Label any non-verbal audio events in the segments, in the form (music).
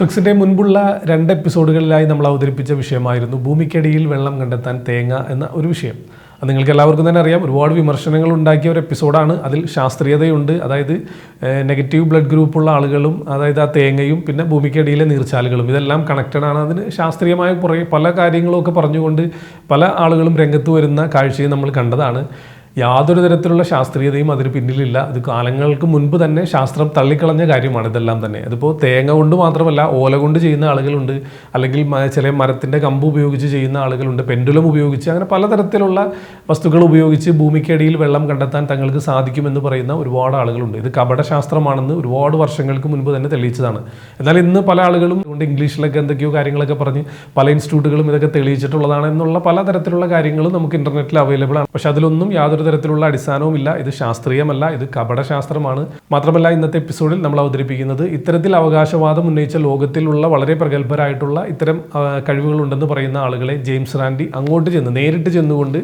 ട്രിക്സിന്റെ മുൻപുള്ള രണ്ട് എപ്പിസോഡുകളിലായി നമ്മൾ അവതരിപ്പിച്ച വിഷയമായിരുന്നു ഭൂമിക്കടിയിൽ വെള്ളം കണ്ടെത്താൻ തേങ്ങ എന്ന ഒരു വിഷയം. അത് നിങ്ങൾക്ക് എല്ലാവർക്കും തന്നെ അറിയാം. ഒരുപാട് വിമർശനങ്ങൾ ഉണ്ടാക്കിയ ഒരു എപ്പിസോഡാണ്. അതിൽ ശാസ്ത്രീയതയുണ്ട്. അതായത് നെഗറ്റീവ് ബ്ലഡ് ഗ്രൂപ്പുള്ള ആളുകളും അതായത് ആ തേങ്ങയും പിന്നെ ഭൂമിക്കടിയിലെ നീർച്ചാലുകളും ഇതെല്ലാം കണക്റ്റഡ് ആണ്. അതിന് ശാസ്ത്രീയമായ കുറേ പല കാര്യങ്ങളും ഒക്കെ പറഞ്ഞുകൊണ്ട് പല ആളുകളും രംഗത്ത് വരുന്ന കാഴ്ചയും നമ്മൾ കണ്ടതാണ്. യാതൊരു തരത്തിലുള്ള ശാസ്ത്രീയതയും അതിന് പിന്നിലില്ല. അത് കാലങ്ങൾക്ക് മുൻപ് തന്നെ ശാസ്ത്രം തള്ളിക്കളഞ്ഞ കാര്യമാണ് ഇതെല്ലാം തന്നെ. അതിപ്പോൾ തേങ്ങ കൊണ്ട് മാത്രമല്ല ഓല കൊണ്ട് ചെയ്യുന്ന ആളുകളുണ്ട് അല്ലെങ്കിൽ ചില മരത്തിന്റെ കമ്പ് ഉപയോഗിച്ച് ചെയ്യുന്ന ആളുകളുണ്ട് പെൻഡുലം ഉപയോഗിച്ച് അങ്ങനെ പലതരത്തിലുള്ള വസ്തുക്കൾ ഉപയോഗിച്ച് ഭൂമിക്കടിയിൽ വെള്ളം കണ്ടെത്താൻ തങ്ങൾക്ക് സാധിക്കുമെന്ന് പറയുന്ന ഒരുപാട് ആളുകളുണ്ട്. ഇത് കപടശാസ്ത്രമാണെന്ന് ഒരുപാട് വർഷങ്ങൾക്ക് മുൻപ് തന്നെ തെളിയിച്ചതാണ്. എന്നാൽ ഇന്ന് പല ആളുകളും അതുകൊണ്ട് ഇംഗ്ലീഷിലൊക്കെ എന്തൊക്കെയോ കാര്യങ്ങളൊക്കെ പറഞ്ഞ് പല ഇൻസ്റ്റിറ്റ്യൂട്ടുകളും ഇതൊക്കെ തെളിയിച്ചിട്ടുള്ളതാണ് എന്നുള്ള പലതരത്തിലുള്ള കാര്യങ്ങളും നമുക്ക് ഇന്റർനെറ്റിൽ അവൈലബിൾ ആണ്. പക്ഷേ അതിലൊന്നും യാതൊരു തരത്തിലുള്ള അടിസ്ഥാനവുമില്ല. ഇത് ശാസ്ത്രീയമല്ല. ഇത് കപടശാസ്ത്രമാണ്. മാത്രമല്ല ഇന്നത്തെ എപ്പിസോഡിൽ നമ്മൾ അവതരിപ്പിക്കുന്നത് ഇത്തരത്തിൽ അവകാശവാദം ഉന്നയിച്ച ലോകത്തിലുള്ള വളരെ പ്രഗത്ഭരായിട്ടുള്ള ഇത്തരം കഴിവുകളുണ്ടെന്ന് പറയുന്ന ആളുകളെ ജെയിംസ് റാൻഡി അങ്ങോട്ട് ചെന്ന് നേരിട്ട് ചെന്നുകൊണ്ട്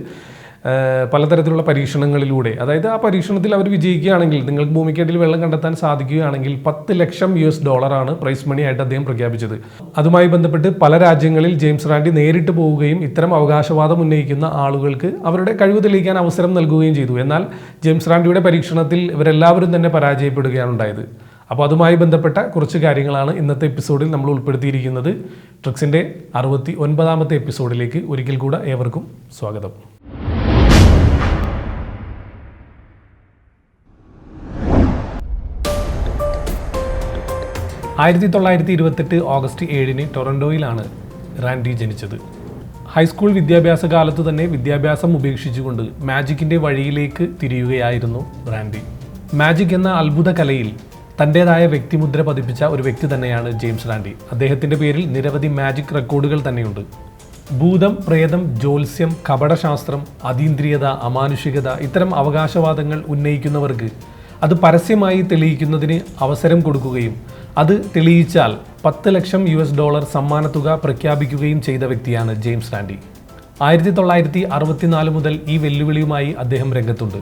പലതരത്തിലുള്ള പരീക്ഷണങ്ങളിലൂടെ. അതായത് ആ പരീക്ഷണത്തിൽ അവർ വിജയിക്കുകയാണെങ്കിൽ നിങ്ങൾക്ക് ഭൂമിക്കടിയിൽ വെള്ളം കണ്ടെത്താൻ സാധിക്കുകയാണെങ്കിൽ പത്ത് ലക്ഷം യു എസ് ഡോളറാണ് പ്രൈസ് മണി ആയിട്ട് അദ്ദേഹം പ്രഖ്യാപിച്ചത്. അതുമായി ബന്ധപ്പെട്ട് പല രാജ്യങ്ങളിൽ ജെയിംസ് റാൻഡി നേരിട്ട് പോവുകയും ഇത്തരം അവകാശവാദം ഉന്നയിക്കുന്ന ആളുകൾക്ക് അവരുടെ കഴിവ് തെളിയിക്കാൻ അവസരം നൽകുകയും ചെയ്തു. എന്നാൽ ജെയിംസ് റാൻഡിയുടെ പരീക്ഷണത്തിൽ ഇവരെല്ലാവരും തന്നെ പരാജയപ്പെടുകയാണ് ഉണ്ടായത്. അപ്പോൾ അതുമായി ബന്ധപ്പെട്ട കുറച്ച് കാര്യങ്ങളാണ് ഇന്നത്തെ എപ്പിസോഡിൽ നമ്മൾ ഉൾപ്പെടുത്തിയിരിക്കുന്നത്. ട്രിക്സിന്റെ അറുപത്തി ഒൻപതാമത്തെ എപ്പിസോഡിലേക്ക് ഒരിക്കൽ കൂടെ ഏവർക്കും സ്വാഗതം. ആയിരത്തി തൊള്ളായിരത്തി ഇരുപത്തെട്ട് ഓഗസ്റ്റ് ഏഴിന് ടൊറൻഡോയിലാണ് റാൻഡി ജനിച്ചത്. ഹൈസ്കൂൾ വിദ്യാഭ്യാസ കാലത്ത് തന്നെ വിദ്യാഭ്യാസം ഉപേക്ഷിച്ചുകൊണ്ട് മാജിക്കിന്റെ വഴിയിലേക്ക് തിരിയുകയായിരുന്നു റാൻഡി. മാജിക് എന്ന അത്ഭുത കലയിൽ തന്റേതായ വ്യക്തിമുദ്ര പതിപ്പിച്ച ഒരു വ്യക്തി തന്നെയാണ് ജെയിംസ് റാൻഡി. അദ്ദേഹത്തിന്റെ പേരിൽ നിരവധി മാജിക് റെക്കോർഡുകൾ തന്നെയുണ്ട്. ഭൂതം പ്രേതം ജ്യോത്സ്യം കപടശാസ്ത്രം അതീന്ദ്രിയത അമാനുഷികത ഇത്തരം അവകാശവാദങ്ങൾ ഉന്നയിക്കുന്നവർക്ക് അത് പരസ്യമായി തെളിയിക്കുന്നതിന് അവസരം കൊടുക്കുകയും അത് തെളിയിച്ചാൽ പത്ത് ലക്ഷം യു എസ് ഡോളർ സമ്മാനത്തുക പ്രഖ്യാപിക്കുകയും ചെയ്ത വ്യക്തിയാണ് ജെയിംസ് റാൻഡി. ആയിരത്തി തൊള്ളായിരത്തി അറുപത്തിനാല് മുതൽ ഈ വെല്ലുവിളിയുമായി അദ്ദേഹം രംഗത്തുണ്ട്.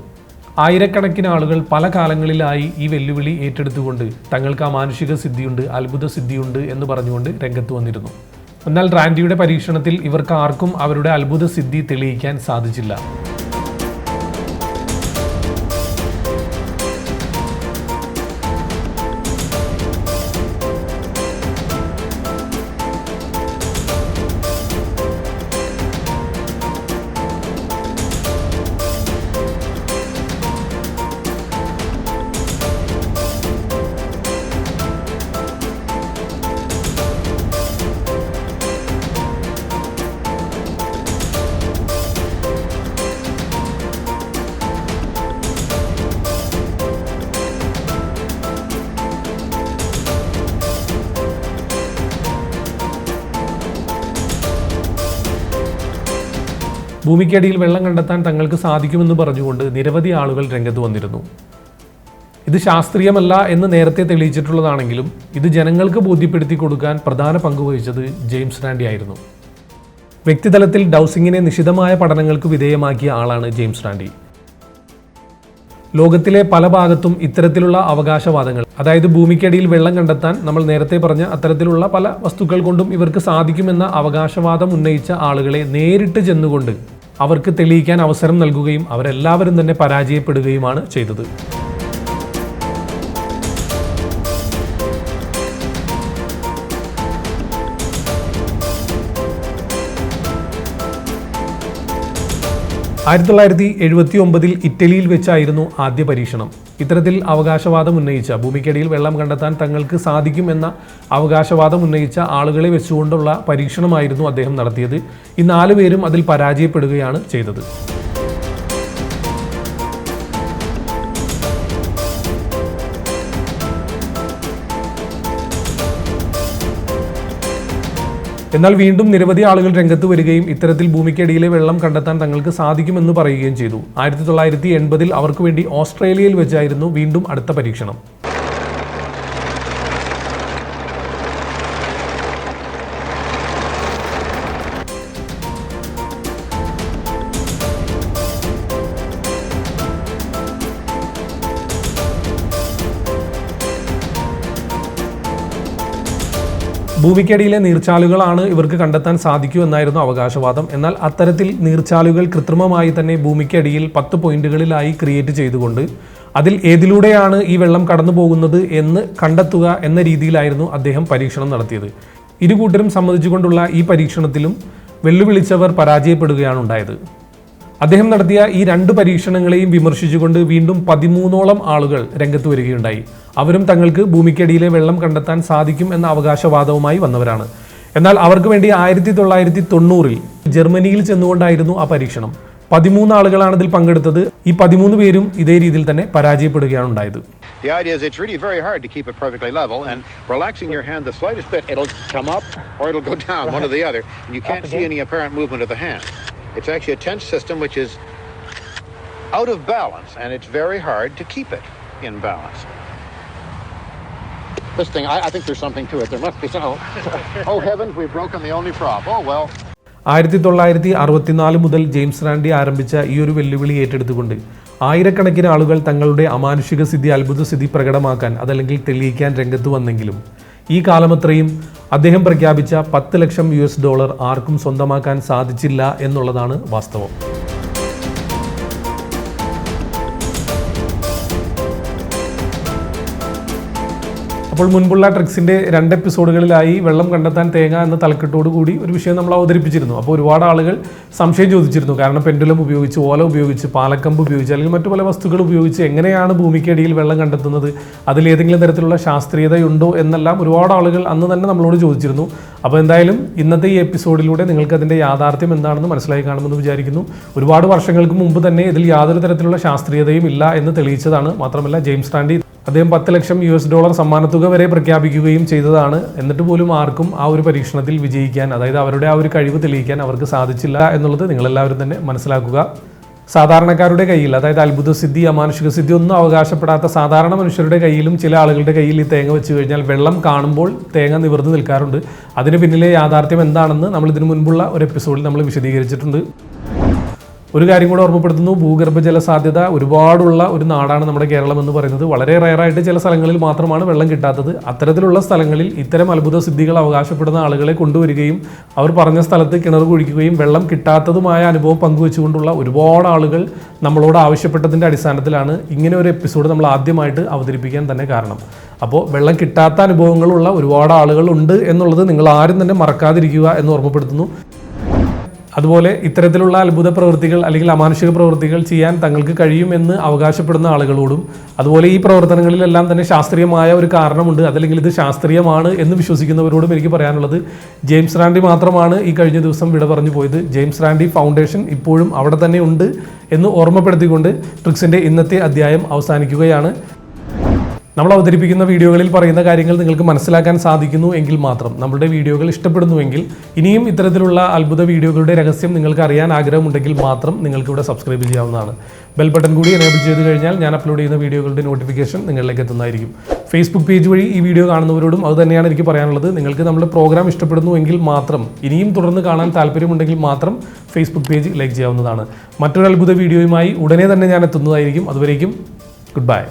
ആയിരക്കണക്കിന് ആളുകൾ പല കാലങ്ങളിലായി ഈ വെല്ലുവിളി ഏറ്റെടുത്തുകൊണ്ട് തങ്ങൾക്ക് ആ അമാനുഷിക സിദ്ധിയുണ്ട് അത്ഭുത സിദ്ധിയുണ്ട് എന്ന് പറഞ്ഞുകൊണ്ട് രംഗത്ത് വന്നിരുന്നു. എന്നാൽ റാൻഡിയുടെ പരീക്ഷണത്തിൽ ഇവർക്ക് ആർക്കും അവരുടെ അത്ഭുത സിദ്ധി തെളിയിക്കാൻ സാധിച്ചില്ല. ഭൂമിക്കടിയിൽ വെള്ളം കണ്ടെത്താൻ തങ്ങൾക്ക് സാധിക്കുമെന്ന് പറഞ്ഞുകൊണ്ട് നിരവധി ആളുകൾ രംഗത്ത് വന്നിരുന്നു. ഇത് ശാസ്ത്രീയമല്ല എന്ന് നേരത്തെ തെളിയിച്ചിട്ടുള്ളതാണെങ്കിലും ഇത് ജനങ്ങൾക്ക് ബോധ്യപ്പെടുത്തി കൊടുക്കാൻ പ്രധാന പങ്കുവഹിച്ചത് ജെയിംസ് റാൻഡി ആയിരുന്നു. വ്യക്തിതലത്തിൽ ഡൗസിങ്ങിനെ നിശിതമായ പഠനങ്ങൾക്ക് വിധേയമാക്കിയ ആളാണ് ജെയിംസ് റാൻഡി. ലോകത്തിലെ പല ഭാഗത്തും ഇത്തരത്തിലുള്ള അവകാശവാദങ്ങൾ. അതായത് ഭൂമിക്കടിയിൽ വെള്ളം കണ്ടെത്താൻ നമ്മൾ നേരത്തെ പറഞ്ഞ അത്തരത്തിലുള്ള പല വസ്തുക്കൾ കൊണ്ടും ഇവർക്ക് സാധിക്കുമെന്ന അവകാശവാദം ഉന്നയിച്ച ആളുകളെ നേരിട്ട് ചെന്നുകൊണ്ട് അവർക്ക് തെളിയിക്കാൻ അവസരം നൽകുകയും അവരെല്ലാവരും തന്നെ പരാജയപ്പെടുകയുമാണ് ചെയ്തത്. ആയിരത്തി തൊള്ളായിരത്തി എഴുപത്തി ഒമ്പതിൽ ഇറ്റലിയിൽ വെച്ചായിരുന്നു ആദ്യ പരീക്ഷണം. ഇത്തരത്തിൽ അവകാശവാദം ഉന്നയിച്ച ഭൂമിക്കടിയിൽ വെള്ളം കണ്ടെത്താൻ തങ്ങൾക്ക് സാധിക്കും എന്ന അവകാശവാദം ഉന്നയിച്ച ആളുകളെ വെച്ചുകൊണ്ടുള്ള പരീക്ഷണമായിരുന്നു അദ്ദേഹം നടത്തിയത്. ഈ നാലുപേരും അതിൽ പരാജയപ്പെടുകയാണ് ചെയ്തത്. എന്നാൽ വീണ്ടും നിരവധി ആളുകൾ രംഗത്ത് വരികയും ഇത്തരത്തിൽ ഭൂമിക്കടിയിലെ വെള്ളം കണ്ടെത്താൻ തങ്ങൾക്ക് സാധിക്കുമെന്ന് പറയുകയും ചെയ്തു. ആയിരത്തി തൊള്ളായിരത്തി എൺപതിൽ അവർക്ക് വേണ്ടി ഓസ്ട്രേലിയയിൽ വെച്ചായിരുന്നു വീണ്ടും അടുത്ത പരീക്ഷണം. ഭൂമിക്കടിയിലെ നീർച്ചാലുകളാണ് ഇവർക്ക് കണ്ടെത്താൻ സാധിക്കൂ എന്നായിരുന്നു അവകാശവാദം. എന്നാൽ അത്തരത്തിൽ നീർച്ചാലുകൾ കൃത്രിമമായി തന്നെ ഭൂമിക്കടിയിൽ പത്ത് പോയിന്റുകളിലായി ക്രിയേറ്റ് ചെയ്തുകൊണ്ട് അതിൽ ഏതിലൂടെയാണ് ഈ വെള്ളം കടന്നു പോകുന്നത് എന്ന് കണ്ടെത്തുക എന്ന രീതിയിലായിരുന്നു അദ്ദേഹം പരീക്ഷണം നടത്തിയത്. ഇരു കൂട്ടരും സമ്മതിച്ചുകൊണ്ടുള്ള ഈ പരീക്ഷണത്തിലും വെല്ലുവിളിച്ചവർ പരാജയപ്പെടുകയാണ് ഉണ്ടായത്. അദ്ദേഹം നടത്തിയ ഈ രണ്ട് പരീക്ഷണങ്ങളെയും വിമർശിച്ചുകൊണ്ട് വീണ്ടും പതിമൂന്നോളം ആളുകൾ രംഗത്ത് വരികയുണ്ടായി. അവരും തങ്ങൾക്ക് ഭൂമിക്കടിയിലെ വെള്ളം കണ്ടെത്താൻ സാധിക്കും എന്ന അവകാശവാദവുമായി വന്നവരാണ് എന്നാൽ അവർക്ക് വേണ്ടി ആയിരത്തി തൊള്ളായിരത്തി തൊണ്ണൂറിൽ ജർമ്മനിയിൽ ചെന്നുകൊണ്ടായിരുന്നു ആ പരീക്ഷണം പതിമൂന്ന് ആളുകളാണ് ഇതിൽ പങ്കെടുത്തത് ഈ പതിമൂന്ന് പേരും ഇതേ രീതിയിൽ തന്നെ പരാജയപ്പെടുകയാണ് ഉണ്ടായത് The idea is it's really very hard to keep it perfectly level, and relaxing your hand the slightest bit, it'll come up or it'll go down, one or the other, and you can't see any apparent movement of the hand. It's actually a tense system which is out of balance, and it's very hard to keep it in balance. This thing, I, I think there's something to it. There must be some. Oh, (laughs) heavens, we've broken the only prop. Oh, well. ആയിരത്തി തൊള്ളായിരത്തി അറുപത്തിനാല് മുതൽ James Randy ആരംഭിച്ച ഈ ഒരു വെല്ലുവിളി ഏറ്റെടുത്തുകൊണ്ട് ആയിരക്കണക്കിന് ആളുകൾ തങ്ങളുടെ അമാനുഷിക സ്ഥിതി അത്ഭുത സ്ഥിതി പ്രകടമാക്കാൻ അതല്ലെങ്കിൽ തെളിയിക്കാൻ രംഗത്ത് വന്നെങ്കിലും ഈ കാലമത്രയും അദ്ദേഹം പ്രഖ്യാപിച്ച പത്ത് ലക്ഷം യു ഡോളർ ആർക്കും സ്വന്തമാക്കാൻ സാധിച്ചില്ല എന്നുള്ളതാണ് വാസ്തവം അപ്പോൾ മുൻപുള്ള ട്രിക്സിന്റെ രണ്ട് എപ്പിസോഡുകളിലായി വെള്ളം കണ്ടെത്താൻ തേങ്ങ എന്ന തലക്കെട്ടോട് കൂടി ഒരു വിഷയം നമ്മൾ അവതരിപ്പിച്ചിരുന്നു. അപ്പോൾ ഒരുപാട് ആളുകൾ സംശയം ചോദിച്ചിരുന്നു. കാരണം പെൻഡുലം ഉപയോഗിച്ച് ഓല ഉപയോഗിച്ച് പാലക്കമ്പ് ഉപയോഗിച്ച് അല്ലെങ്കിൽ മറ്റു പല വസ്തുക്കൾ ഉപയോഗിച്ച് എങ്ങനെയാണ് ഭൂമിക്കടിയിൽ വെള്ളം കണ്ടെത്തുന്നത് അതിലേതെങ്കിലും തരത്തിലുള്ള ശാസ്ത്രീയതയുണ്ടോ എന്നെല്ലാം ഒരുപാട് ആളുകൾ അന്ന് തന്നെ നമ്മളോട് ചോദിച്ചിരുന്നു. അപ്പോൾ എന്തായാലും ഇന്നത്തെ ഈ എപ്പിസോഡിലൂടെ നിങ്ങൾക്ക് അതിന്റെ യാഥാർത്ഥ്യം എന്താണെന്ന് മനസ്സിലായി കാണുമെന്ന് വിചാരിക്കുന്നു. ഒരുപാട് വർഷങ്ങൾക്ക് മുമ്പ് തന്നെ ഇതിൽ യാതൊരു തരത്തിലുള്ള ശാസ്ത്രീയതയും ഇല്ല എന്ന് തെളിയിച്ചതാണ്. മാത്രമല്ല ജെയിംസ് റാൻഡി അദ്ദേഹം പത്ത് ലക്ഷം യു എസ് ഡോളർ സമ്മാനത്തുക വരെ പ്രഖ്യാപിക്കുകയും ചെയ്തതാണ്. എന്നിട്ട് പോലും ആർക്കും ആ ഒരു പരീക്ഷണത്തിൽ വിജയിക്കാൻ അതായത് അവരുടെ ആ ഒരു കഴിവ് തെളിയിക്കാൻ അവർക്ക് സാധിച്ചില്ല എന്നുള്ളത് നിങ്ങളെല്ലാവരും തന്നെ മനസ്സിലാക്കുക. സാധാരണക്കാരുടെ കയ്യിൽ അതായത് അത്ഭുത സിദ്ധി അമാനുഷിക സിദ്ധി ഒന്നും അവകാശപ്പെടാത്ത സാധാരണ മനുഷ്യരുടെ കയ്യിലും ചില ആളുകളുടെ കയ്യിൽ ഈ തേങ്ങ വെച്ച് കഴിഞ്ഞാൽ വെള്ളം കാണുമ്പോൾ തേങ്ങ നിവർന്ന് നിൽക്കാറുണ്ട്. അതിന് പിന്നിലെ യാഥാർത്ഥ്യം എന്താണെന്ന് നമ്മൾ ഇതിനു മുൻപുള്ള ഒരു എപ്പിസോഡിൽ നമ്മൾ വിശദീകരിച്ചിട്ടുണ്ട്. ഒരു കാര്യം കൂടെ ഓർമ്മപ്പെടുത്തുന്നു. ഭൂഗർഭജല സാധ്യത ഒരുപാടുള്ള ഒരു നാടാണ് നമ്മുടെ കേരളം എന്ന് പറയുന്നത്. വളരെ റയറായിട്ട് ചില സ്ഥലങ്ങളിൽ മാത്രമാണ് വെള്ളം കിട്ടാത്തത്. അത്തരത്തിലുള്ള സ്ഥലങ്ങളിൽ ഇത്തരം അത്ഭുത സിദ്ധികൾ അവകാശപ്പെടുന്ന ആളുകളെ കൊണ്ടുവരികയും അവർ പറഞ്ഞ സ്ഥലത്ത് കിണർ കുഴിക്കുകയും വെള്ളം കിട്ടാത്തതുമായ അനുഭവം പങ്കുവെച്ചുകൊണ്ടുള്ള ഒരുപാട് ആളുകൾ നമ്മളോട് ആവശ്യപ്പെട്ടതിന്റെ അടിസ്ഥാനത്തിലാണ് ഇങ്ങനെ ഒരു എപ്പിസോഡ് നമ്മൾ ആദ്യമായിട്ട് അവതരിപ്പിക്കാൻ തന്നെ കാരണം. അപ്പോൾ വെള്ളം കിട്ടാത്ത അനുഭവങ്ങളുള്ള ഒരുപാട് ആളുകൾ ഉണ്ട് എന്നുള്ളത് നിങ്ങൾ ആരും തന്നെ മറക്കാതിരിക്കുക എന്ന് ഓർമ്മപ്പെടുത്തുന്നു. അതുപോലെ ഇത്തരത്തിലുള്ള അത്ഭുത പ്രവൃത്തികൾ അല്ലെങ്കിൽ അമാനുഷിക പ്രവൃത്തികൾ ചെയ്യാൻ തങ്ങൾക്ക് കഴിയുമെന്ന് അവകാശപ്പെടുന്ന ആളുകളോടും അതുപോലെ ഈ പ്രവർത്തനങ്ങളിലെല്ലാം തന്നെ ശാസ്ത്രീയമായ ഒരു കാരണമുണ്ട്. അതല്ലെങ്കിൽ ഇത് ശാസ്ത്രീയമാണ് എന്ന് വിശ്വസിക്കുന്നവരോടും എനിക്ക് പറയാനുള്ളത് ജെയിംസ് റാൻഡി മാത്രമാണ് ഈ കഴിഞ്ഞ ദിവസം വിട പറഞ്ഞു പോയത്. ജെയിംസ് റാൻഡി ഫൗണ്ടേഷൻ ഇപ്പോഴും അവിടെ തന്നെ ഉണ്ട് എന്ന് ഓർമ്മപ്പെടുത്തിക്കൊണ്ട് ട്രിക്സിന്റെ ഇന്നത്തെ അധ്യായം അവസാനിക്കുകയാണ്. നമ്മൾ അവതരിപ്പിക്കുന്ന വീഡിയോകളിൽ പറയുന്ന കാര്യങ്ങൾ നിങ്ങൾക്ക് മനസ്സിലാക്കാൻ സാധിക്കുന്നു എങ്കിൽ മാത്രം. നമ്മുടെ വീഡിയോകൾ ഇഷ്ടപ്പെടുന്നുവെങ്കിൽ ഇനിയും ഇത്തരത്തിലുള്ള അത്ഭുത വീഡിയോകളുടെ രഹസ്യം നിങ്ങൾക്ക് അറിയാൻ ആഗ്രഹമുണ്ടെങ്കിൽ മാത്രം നിങ്ങൾക്ക് ഇവിടെ സബ്സ്ക്രൈബ് ചെയ്യാവുന്നതാണ്. ബെൽ ബട്ടൺ കൂടി എനേബിൾ ചെയ്ത് കഴിഞ്ഞാൽ ഞാൻ അപ്ലോഡ് ചെയ്യുന്ന വീഡിയോകളുടെ നോട്ടിഫിക്കേഷൻ നിങ്ങളിലേക്ക് എത്തുന്നതായിരിക്കും. ഫേസ്ബുക്ക് പേജ് വഴി ഈ വീഡിയോ കാണുന്നവരോടും അത് തന്നെയാണ് എനിക്ക് പറയാനുള്ളത്. നിങ്ങൾക്ക് നമ്മുടെ പ്രോഗ്രാം ഇഷ്ടപ്പെടുന്നുവെങ്കിൽ മാത്രം ഇനിയും തുടർന്ന് കാണാൻ താല്പര്യമുണ്ടെങ്കിൽ മാത്രം ഫേസ്ബുക്ക് പേജ് ലൈക്ക് ചെയ്യാവുന്നതാണ്. മറ്റൊരു അത്ഭുത വീഡിയോയുമായി ഉടനെ തന്നെ ഞാൻ എത്തുന്നതായിരിക്കും. അതുവരേക്കും ഗുഡ് ബൈ